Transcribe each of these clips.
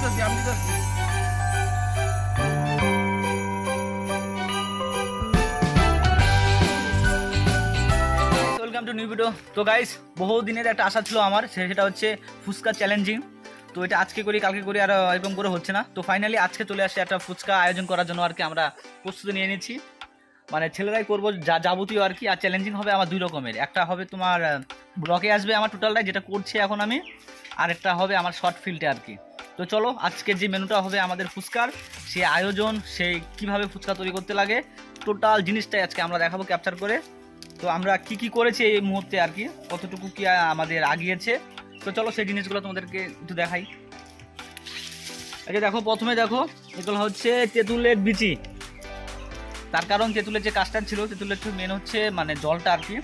দিতেছি আমি দিতেছি তো গাইস বহু দিনের একটা আশা ছিল আমার সেটা হচ্ছে ফুচকা চ্যালেঞ্জিং তো এটা আজকে করি, কালকে করি, আর এরকম করে হচ্ছে না। তো ফাইনালি আজকে চলে আসে একটা ফুচকা আয়োজন করার জন্য আর কি আমরা প্রস্তুতি নিয়ে নিচ্ছি। মানে ছেলেরাই করব যা যাবতীয় আর কি, আর চ্যালেঞ্জিং হবে আমার দুই রকমের। একটা হবে তোমার ব্লকে আসবে আমার টোটালটাই যেটা করছি এখন আমি, আর একটা হবে আমার শর্ট ফিল্ডে আর কি। তো চলো আজকে যে মেনুটা হবে আমাদের ফুচকার, সেই আয়োজন, সেই কীভাবে ফুচকা তৈরি করতে লাগে, টোটাল জিনিসটাই আজকে আমরা দেখাবো ক্যাপচার করে। তো আমরা কি কি করেছি এই মুহূর্তে আর কি, কতটুকু কি আমাদের আগিয়েছে। তো চলো সেই জিনিসগুলো তোমাদেরকে একটু দেখাই। যে দেখো, প্রথমে দেখো, এগুলো হচ্ছে তেঁতুলের বিচি। তার কারণ তেঁতুলের যে কাজটা ছিল, তেঁতুলের মেন হচ্ছে মানে জলটা আর কি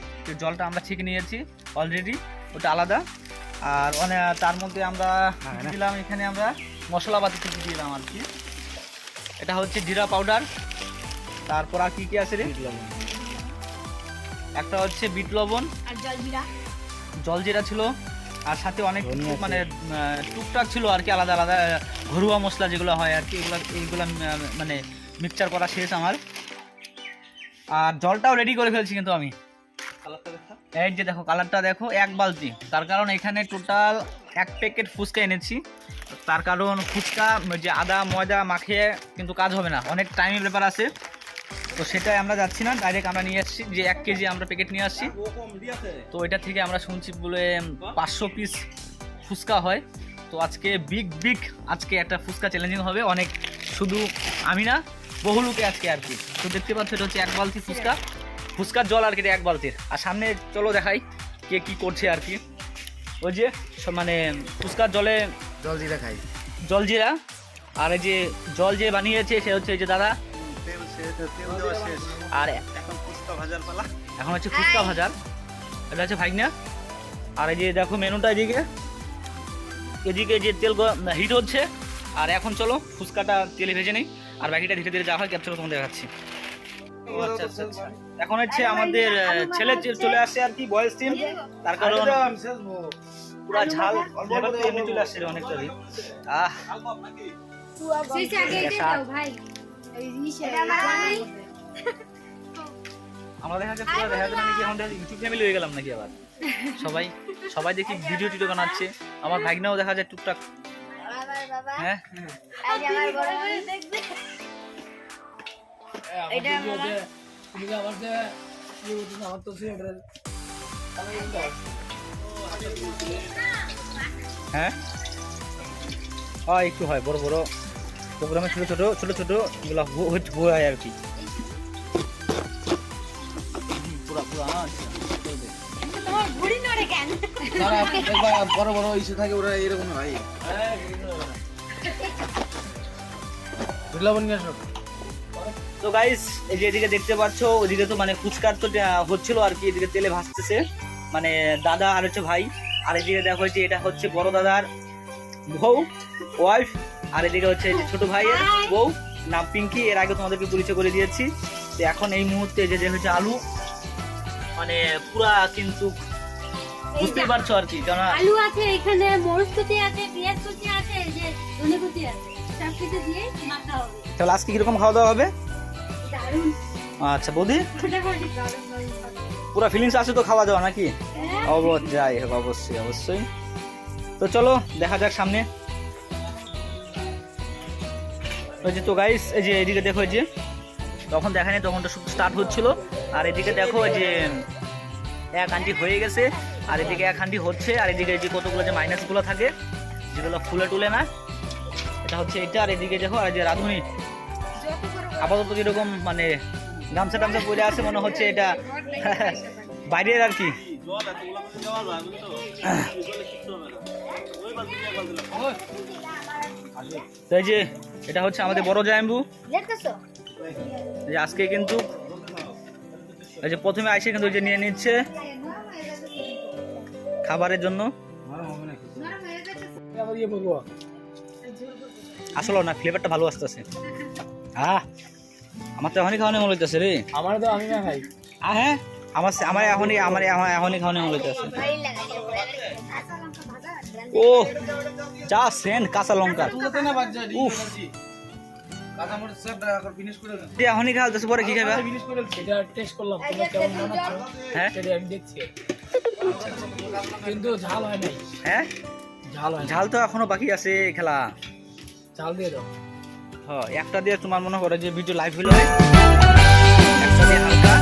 জলটা আমরা ছেঁকে নিয়েছি অলরেডি ওটা আলাদা। আর অনেক তার মধ্যে আমরা কি কি দিলাম এখানে আমরা? মশলাপাতি কিছু দিলাম আর কি? এটা হচ্ছে জিরা পাউডার। তারপর আর কি কি আছে রে? একটা হচ্ছে বিট লবণ। আর জলজিরা। ছিল। আর সাথে অনেক মানে টুকটাক ছিল আর কি আলাদা আলাদা ঘরোয়া মশলা যেগুলো হয় আর কি এগুলো এইগুলো মানে মিক্সচার করা শেষ আমার। আর জলটাও রেডি করে ফেলছি কিন্তু আমি। এই যে দেখো, কালারটা দেখো, এক বালতি। তার কারণ এখানে টোটাল এক প্যাকেট ফুচকা এনেছি। তার কারণ ফুচকা, যে আদা, ময়দা মাখিয়ে কিন্তু কাজ হবে না। অনেক টাইমের ব্যাপার আছে। তো সেটাই আমরা যাচ্ছি না ডাইরেক্ট আমরা নিয়ে আসছি, যে এক কেজি আমরা প্যাকেট নিয়ে আসছি। তো এটা থেকে আমরা শুনছি বলে পাঁচশো পিস ফুচকা হয়। তো আজকে বিগ বিগ আজকে একটা ফুচকা চ্যালেঞ্জিং হবে। অনেক শুধু আমি না, বহু লোকে আজকে আর কি। তো দেখতে পাচ্ছ, এটা হচ্ছে এক বালতি ফুচকা। ফুচকার জল আর কি এক বালতির। আর সামনে চলো দেখাই কে কি করছে আর কি। ওই যে সব মানে ফুচকার জলে জল জিরা খাই জলজিরা আর এই যে জল যে বানিয়েছে সে হচ্ছে এই যে দাদা। আর এখন হচ্ছে ফুচকা ভাজার। এটা হচ্ছে ভাইগনা। আর এই যে দেখো মেনুটা এদিকে। এদিকে যে তেল হিট হচ্ছে। আর এখন চলো ফুচকাটা তেলে ভেজে নেই। আর বাকিটা ধীরে ধীরে যা হয় ক্যাপচার তোমাদের দেখাচ্ছি। এখন হচ্ছে আমাদের ছেলে চলে আসছে আর কি বয়স টিম। তার কারণ পুরা ঝাল। এমনি চলে আসছে অনেকটা আহ। আমরা দেখা যাচ্ছে পুরো দেখা নাকি ইউটিউব ফ্যামিলি হয়ে গেলাম নাকি আবার? সবাই সবাই দেখি ভিডিও টিডিও বানাচ্ছে। আমার ভাগনাও দেখা যায় টুকটাক। হ্যাঁ? আমার বড় ভাই দেখবে এটা হ্যাঁ? হয় একটু হয় বড় বড় প্রোগ্রামে ছোট ছোট ছোট ছোট এগুলো হয় আর কি। পুরা পুরা চলবে। তোমার ভুড়ি নড়ে কেন? বড় বড় ইস্যু থাকে ওরা এরকম ভাই লবণ নিয়ে আসো। তো গাইস এই যে এদিকে দেখতে পাচ্ছ ওদিকে তো মানে ফুচকার তো হচ্ছিল আর কি এদিকে তেলে ভাসতেছে মানে দাদা আর হচ্ছে ভাই আর এদিকে দেখো যে এটা হচ্ছে বড় দাদার বউ ওয়াইফ আর এদিকে হচ্ছে যে ছোট ভাইয়ের বউ নাম পিঙ্কি এর আগে তোমাদেরকে পরিচয় করে দিয়েছি। তো এখন এই মুহূর্তে যে যে হচ্ছে আলু মানে পুরা কিন্তু বুঝতেই পারছ আর কি আলু আছে এখানে কুচি আছে পেঁয়াজ কুচি আছে যে ধনে কুচি আছে সব কিছু দিয়ে মাখা হবে। তাহলে আজকে কীরকম খাওয়া দাওয়া হবে? আচ্ছা বৌদি। পুরা ফিলিংস আছে তো খাওয়া দাওয়া নাকি? হ্যাঁ, যাই হোক অবশ্যই অবশ্যই। তো চলো দেখা যাক সামনে। ওই যে তো গাইস এই যে এদিকে দেখো এই যে তখন দেখানি তখন তো স্টার্ট হচ্ছিল। আর এদিকে দেখো এই যে এক আন্টি হয়ে গেছে আর এদিকে এক আন্টি হচ্ছে আর এদিকে এই যে কতগুলো যে মাইনাসগুলো থাকে যেগুলো ফুলে টুলে না এটা হচ্ছে এটা আর এদিকে দেখো আর যে রাঁধুনি। আপাতত যেরকম মানে গামছা টামছা পরে আছে, মনে হচ্ছে এটা বাইরের আর কি। এই যে, এটা হচ্ছে আমাদের বড় জায়াম্বু। আজকে কিন্তু, এই যে প্রথমে আইসে কিন্তু যে নিয়ে নিচ্ছে খাবারের জন্য। আসলে না ফ্লেভারটা ভালো আসতেছে। আহ আমার তো এখনই খাওয়ানো মনে হইতেছে রে। আমার তো আমি না খাই। আহ হ্যাঁ আমার আমার এখনই আমার এখনই খাওয়ানো মনে হইতেছে। লাগে ও যা সেন্ট কাঁচা লঙ্কা। উফ। এখনই খাওয়া যাচ্ছে পরে কি খাবে ফিনিশ করে এটা টেস্ট করলাম তোমরা কেমন বানাচ্ছ হ্যাঁ? সেটা আমি দেখছি। কিন্তু ঝাল হয় হ্যাঁ? ঝাল ঝাল তো এখনও বাকি আছে খেলা। ঝাল দিয়ে দাও। হ্যাঁ একটা দিয়ে তোমার মনে করো যে ভিডিও লাইভ হলো একটা দিয়ে হালকা।